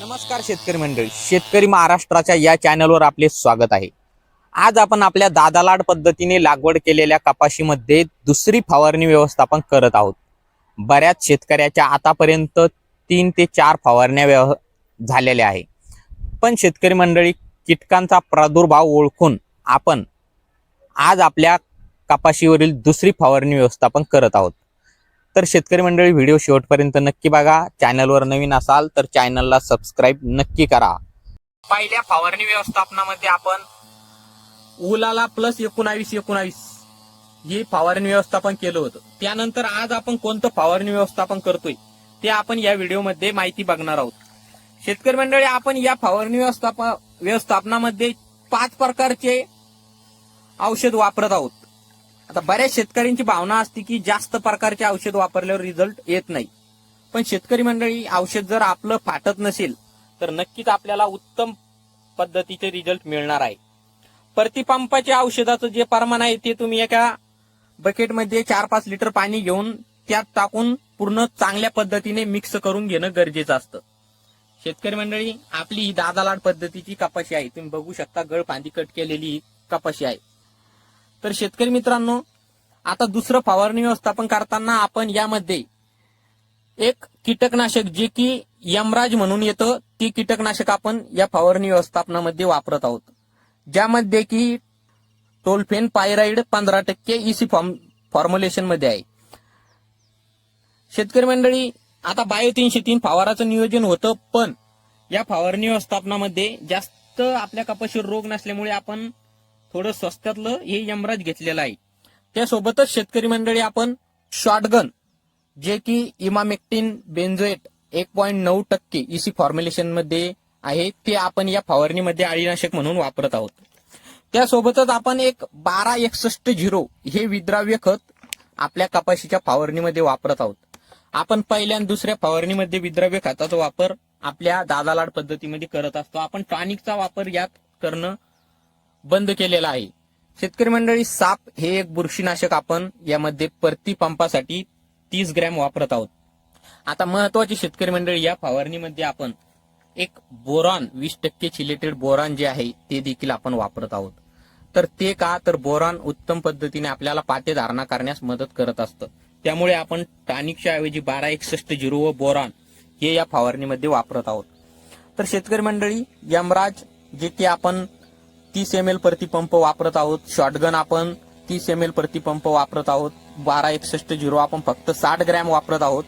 नमस्कार शेतकरी मंडळी. शेतकरी महाराष्ट्राच्या या चॅनलवर आपले स्वागत आहे. आज आपण आपल्या दादालाड पद्धतीने लागवड केलेल्या कपाशीमध्ये दुसरी फवारणी व्यवस्थापन करत आहोत. बऱ्याच शेतकऱ्याच्या आतापर्यंत तीन ते चार फवारण्या व्यव झालेल्या आहे. पण शेतकरी मंडळी कीटकांचा प्रादुर्भाव ओळखून आपण आज आपल्या कपाशीवरील दुसरी फवारणी व्यवस्थापन करत आहोत. तर शेतकरी मंडळी व्हिडिओ शेवटपर्यंत नक्की बघा. चॅनलवर नवीन असाल तर चॅनलला सबस्क्राईब नक्की करा. पहिल्या फवारणी व्यवस्थापनामध्ये आपण उलाला प्लस एकोणावीस एकोणावीस हे फवारणी व्यवस्थापन केलं होतं. त्यानंतर आज आपण कोणतं फवारणी व्यवस्थापन करतोय ते आपण या व्हिडिओमध्ये माहिती बघणार आहोत. शेतकरी मंडळी आपण या फवारणी व्यवस्थापन व्यवस्थापनामध्ये पाच प्रकारचे औषध वापरत आहोत. आता बऱ्याच शेतकऱ्यांची भावना असते की जास्त प्रकारचे औषध वापरल्यावर रिझल्ट येत नाही. पण शेतकरी मंडळी औषध जर आपलं फाटत नसेल तर नक्कीच आपल्याला उत्तम पद्धतीचे रिझल्ट मिळणार आहे. प्रतिपंपाच्या औषधाचं जे प्रमाण आहे ते तुम्ही एका बकेटमध्ये चार पाच लिटर पाणी घेऊन त्यात टाकून पूर्ण चांगल्या पद्धतीने मिक्स करून घेणं गरजेचं असतं. शेतकरी मंडळी आपली ही दादालाड पद्धतीची कपाशी आहे. तुम्ही बघू शकता गळ फांदी कट केलेली ही कपाशी आहे. तर शेतकरी मित्रांनो आता दुसरं फवारणी व्यवस्थापन करताना आपण यामध्ये एक कीटकनाशक जे की यमराज म्हणून येतं ती कीटकनाशक आपण या फवारणी व्यवस्थापनामध्ये वापरत आहोत. ज्यामध्ये की टोलफेन पायराईड पंधरा टक्के इसी फॉर्म फॉर्म्युलेशनमध्ये आहे. शेतकरी मंडळी आता बायो तीनशे तीन फवाराचं नियोजन होतं पण या फवारणी व्यवस्थापनामध्ये जास्त आपल्या कपाशीवर रोग नसल्यामुळे आपण थोडं स्वस्तातलं हे यमराज घेतलेलं आहे. त्यासोबतच शेतकरी मंडळी आपण शॉटगन जे की इमामेक्टिन बेन्झोएट एक पॉईंट नऊ टक्के इसी फॉर्म्युलेशनमध्ये आहे ते आपण या फवारणीमध्ये अळीनाशक म्हणून वापरत आहोत. त्यासोबतच आपण एक बारा एकसष्ट झिरो हे विद्राव्य खत आपल्या कपाशीच्या फवारणीमध्ये वापरत आहोत. आपण पहिल्या आणि दुसऱ्या फवारणीमध्ये विद्राव्य खताचा वापर आपल्या दादालाड पद्धतीमध्ये करत असतो. आपण टॉनिकचा वापर यात करणं बंद केलेला आहे. शेतकरी मंडळी साप हे एक बुरशीनाशक आपण यामध्ये प्रति पंपासाठी तीस ग्रॅम वापरत आहोत. आता महत्वाची शेतकरी मंडळी या फवारणीमध्ये आपण एक बोरॉन वीस टक्के चिलेटेड बोरॉन जे आहे ते देखील आपण वापरत आहोत. तर ते का? तर बोरॉन उत्तम पद्धतीने आपल्याला पाते धारणा करण्यास मदत करत असतं. त्यामुळे आपण टॉनिकच्या ऐवजी बारा एकसष्ट झिरो व बोरॉन हे या फवारणीमध्ये वापरत आहोत. तर शेतकरी मंडळी यमराज जे की आपण तीस एम एल प्रतिपंप वापरत आहोत. शॉटगन आपण तीस एम एल प्रतिपंप वापरत आहोत. बारा एकसष्ट झिरो आपण फक्त साठ ग्रॅम वापरत आहोत.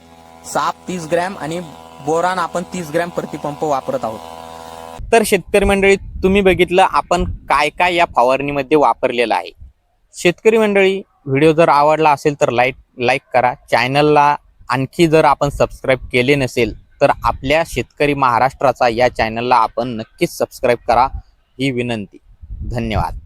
साप तीस ग्रॅम आणि बोरान आपण तीस ग्रॅम प्रतिपंप वापरत आहोत. तर शेतकरी मंडळी तुम्ही बघितलं आपण काय काय या फवारणीमध्ये वापरलेलं आहे. शेतकरी मंडळी व्हिडिओ जर आवडला असेल तर लाईक लाईक करा. चॅनलला आणखी जर आपण सबस्क्राईब केले नसेल तर आपल्या शेतकरी महाराष्ट्राचा या चॅनलला आपण नक्कीच सबस्क्राईब करा. ही विनंती. धन्यवाद.